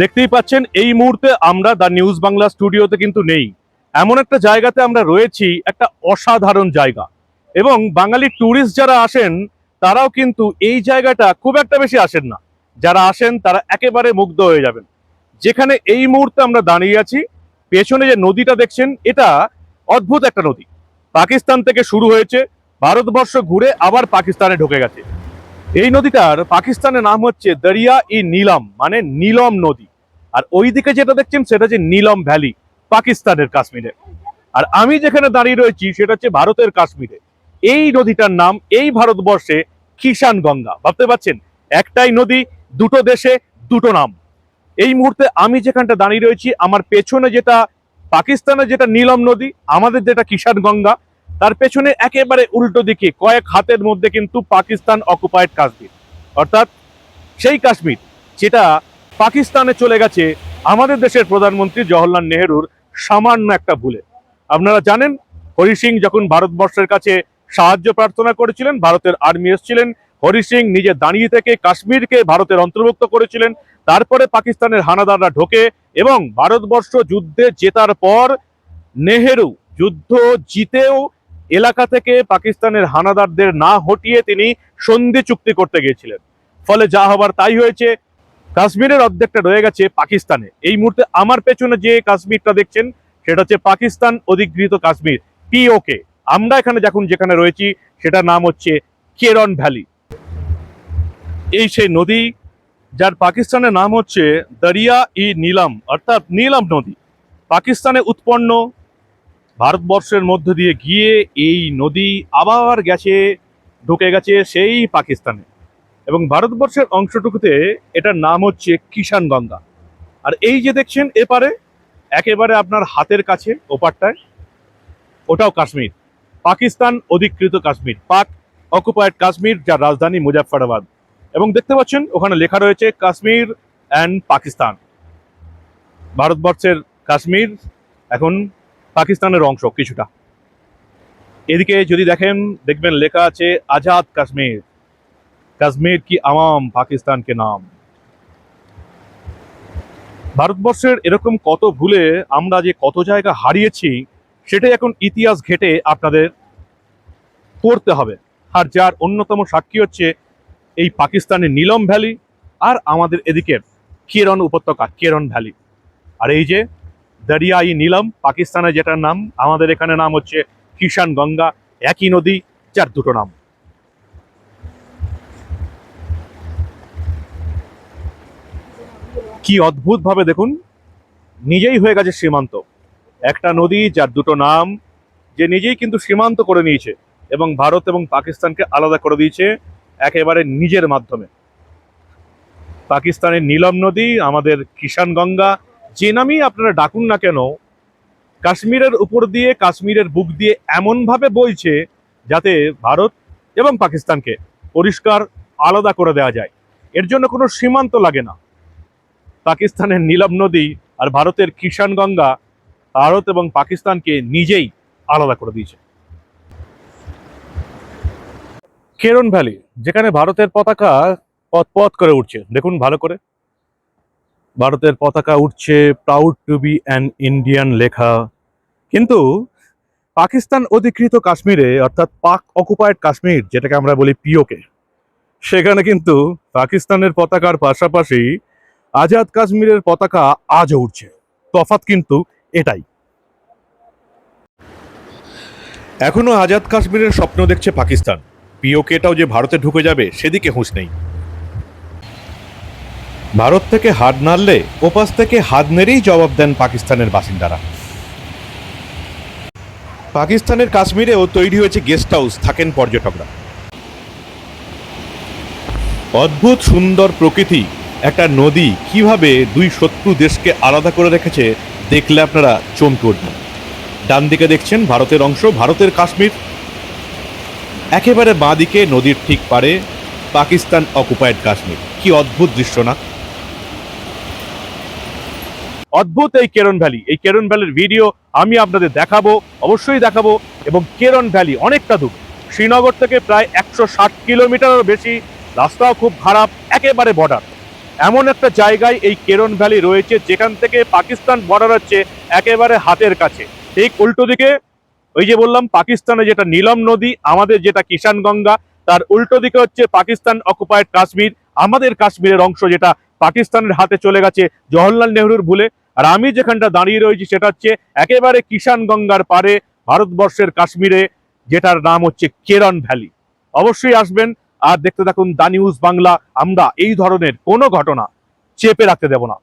দেখতেই পাচ্ছেন, এই মুহূর্তে আমরা দ্য নিউজ বাংলা স্টুডিওতে কিন্তু নেই। এমন একটা জায়গাতে আমরা রয়েছি, একটা অসাধারণ জায়গা। এবং বাঙালি ট্যুরিস্ট যারা আসেন, তারাও কিন্তু এই জায়গাটা খুব একটা বেশি আসেন না। যারা আসেন, তারা একেবারে মুগ্ধ হয়ে যাবেন। যেখানে এই মুহূর্তে আমরা দাঁড়িয়ে আছি, পেছনে যে নদীটা দেখছেন, এটা অদ্ভুত একটা নদী। পাকিস্তান থেকে শুরু হয়েছে, ভারতবর্ষ ঘুরে আবার পাকিস্তানে ঢুকে গেছে। এই নদীটার পাকিস্তানের নাম হচ্ছে দরিয়া ই নীলম মানে নীলম নদী। আর ওইদিকে যেটা দেখছেন, সেটা হচ্ছে নীলম ভ্যালি, পাকিস্তানের কাশ্মীরে। আর আমি যেখানে দাঁড়িয়ে রয়েছি, সেটা হচ্ছে ভারতের কাশ্মীরে। এই নদীটার নাম এই ভারতবর্ষে কিষান গঙ্গা ভাবতে পারছেন? একটাই নদী, দুটো দেশে, দুটো নাম। এই মুহূর্তে আমি যেখানটা দাঁড়িয়ে রয়েছি, আমার পেছনে যেটা পাকিস্তানের যেটা নীলম নদী, আমাদের যেটা কিষান গঙ্গা তার পেছনে একেবারে উল্টো দিকে কয়েক হাতের মধ্যে কিন্তু পাকিস্তান অকুপায়েড কাশ্মীর। অর্থাৎ সেই কাশ্মীর যেটা পাকিস্তানে চলে গেছে আমাদের দেশের প্রধানমন্ত্রী জওহরলাল নেহরুর সামান্য একটা ভুলে। আপনারা জানেন, হরি সিং যখন ভারতবর্ষের কাছে সাহায্য প্রার্থনা করেছিলেন, ভারতের আর্মি এসেছিলেন, হরি সিং নিজে দাঁড়িয়ে থেকে কাশ্মীরকে ভারতের অন্তর্ভুক্ত করেছিলেন, তারপরে পাকিস্তানের হানাদাররা ঢোকে এবং ভারতবর্ষ যুদ্ধে জেতার পর নেহেরু যুদ্ধ জিতেও এলাকা থেকে পাকিস্তানের হানাদারদের না হটিয়ে তিনি সন্ধি চুক্তি করতে গিয়েছিলেন। ফলে যা হবার তাই হয়েছে, কাশ্মীরের অর্ধেকটা রয়ে গেছে পাকিস্তানে। এই মুহূর্তে আমার পেছনে যে কাশ্মীরটা দেখছেন, সেটা হচ্ছে পাকিস্তান অধিকৃত কাশ্মীর পিওকে আমরা এখানে যখন যেখানে রয়েছি, সেটার নাম হচ্ছে কেরন ভ্যালি। এই সেই নদী, যার পাকিস্তানের নাম হচ্ছে দরিয়া ই নীলম অর্থাৎ নীলম নদী। পাকিস্তানে উৎপন্ন ভারতবর্ষের মধ্য দিয়ে গিয়ে এই নদী আবার গেছে, ঢুকে গেছে সেই পাকিস্তানে। এবং ভারতবর্ষের অংশটুকুতে এটার নাম হচ্ছে কিষান গঙ্গা। আর এই যে দেখছেন, এপারে একেবারে আপনার হাতের কাছে ওপারটায়, ওটাও কাশ্মীর। পাকিস্তান অধিকৃত কাশ্মীর, পাক অকুপায়েড কাশ্মীর, যার রাজধানী মুজাফফরাবাদ। এবং দেখতে পাচ্ছেন, ওখানে লেখা রয়েছে কাশ্মীর অ্যান্ড পাকিস্তান। ভারতবর্ষের কাশ্মীর এখন পাকিস্তানের অংশ কিছুটা। এদিকে যদি দেখেন, দেখবেন লেখা আছে, আজাদ কাশ্মীর। কাশ্মীর কি আমাম পাকিস্তান কে নাম? ভারতবর্ষের এরকম কত ভুলে আমরা যে কত জায়গা হারিয়েছি, সেটাই এখন ইতিহাস ঘেটে আপনাদের পড়তে হবে। আর যার অন্যতম সাক্ষী হচ্ছে এই পাকিস্তানের নীলম ভ্যালি আর আমাদের এদিকের কেরন উপত্যকা, কেরন ভ্যালি। আর এই যে দরিয়া ই নীলম পাকিস্তানের যেটার নাম, আমাদের এখানে নাম হচ্ছে কিষান গঙ্গা, একই নদী, যার দুটো নাম। কি অদ্ভুত ভাবে দেখুন, নিজেই হয়ে গেছে সীমান্ত। একটা নদী, যার দুটো নাম, যে নিজেই কিন্তু সীমান্ত করে নিয়েছে এবং ভারত এবং পাকিস্তানকে আলাদা করে দিয়েছে একেবারে নিজের মাধ্যমে। পাকিস্তানের নীলম নদী, আমাদের কিষান গঙ্গা যে নামই আপনারা ডাকুন না কেন, কাশ্মীরের উপর দিয়ে, কাশ্মীরের বুক দিয়ে এমনভাবে বইছে যাতে ভারত এবং পাকিস্তানকে পরিষ্কার আলাদা করে দেওয়া যায়। এর জন্য কোনো সীমান্ত লাগে না। পাকিস্তানের নীলম নদী আর ভারতের কিষান গঙ্গা ভারত এবং পাকিস্তানকে নিজেই আলাদা করে দিয়েছে। কেরন ভ্যালি, যেখানে ভারতের পতাকা পথ পথ করে উঠছে। দেখুন ভালো করে। ভারতের পতাকা উঠছে proud to be an Indian লেখা। কিন্তু পাকিস্তান অধিকৃত কাশ্মীরে, অর্থাৎ পাক অকুপায়েড কাশ্মীর, যেটাকে আমরা বলি পিওকে সেখানে কিন্তু পাকিস্তানের পতাকার পাশাপাশি আজাদ কাশ্মীরের পতাকা আজও উঠছে। তফাৎ কিন্তু এটাই। এখনও আজাদ কাশ্মীরের স্বপ্ন দেখছে পাকিস্তান। পিওকেটাও যে ভারতে ঢুকে যাবে, সেদিকে হুঁশ নেই। ভারত থেকে হাত নাড়লে ওপাশ থেকে হাত নেড়েই জবাব দেন পাকিস্তানের বাসিন্দারা। পাকিস্তানের কাশ্মীরেও তৈরি হয়েছে গেস্ট হাউস, থাকেন পর্যটকরা। অদ্ভুত সুন্দর প্রকৃতি, একটা নদী, কীভাবে দুই শত্রু দেশকে আলাদা করে রেখেছে, দেখলে আপনারা চমকে উঠবেন। ডান দিকে দেখছেন ভারতের অংশ, ভারতের কাশ্মীর। একেবারে বাঁ দিকে নদীর ঠিক পারে পাকিস্তান অকুপায়েড কাশ্মীর। কি অদ্ভুত দৃশ্য না? অদ্ভুত এই কেরন ভ্যালি এই কেরন ভ্যালির ভিডিও আমি আপনাদের দেখাবো, অবশ্যই দেখাবো, এবং কেরন ভ্যালি অনেকটা দূর। শ্রীনগর থেকে প্রায় একশো ষাট কিলোমিটারেরও বেশি, রাস্তাও খুব খারাপ, একেবারে বর্ডার এমন একটা জায়গায় এই কেরন ভ্যালি রয়েছে, যেখান থেকে পাকিস্তান বর্ডার হচ্ছে একেবারে হাতের কাছে। ঠিক উল্টো দিকে, ওই যে বললাম, পাকিস্তানে যেটা নীলম নদী, আমাদের যেটা কিষান গঙ্গা, তার উল্টো দিকে হচ্ছে পাকিস্তান অকুপায়েড কাশ্মীর। আমাদের কাশ্মীরের অংশ যেটা পাকিস্তানের হাতে চলে গেছে, জওহরলাল নেহরুর ভুলে। আর আমি যেখানটা দাঁড়িয়ে রয়েছি সেটা হচ্ছে একেবারে কিষান গঙ্গার পারে ভারতবর্ষের কাশ্মীরে, যেটার নাম হচ্ছে কেরন ভ্যালি। অবশ্যই আসবেন আর দেখতে থাকুন দা নিউজ বাংলা। আমরা এই ধরনের কোনো ঘটনা চেপে রাখতে দেব না।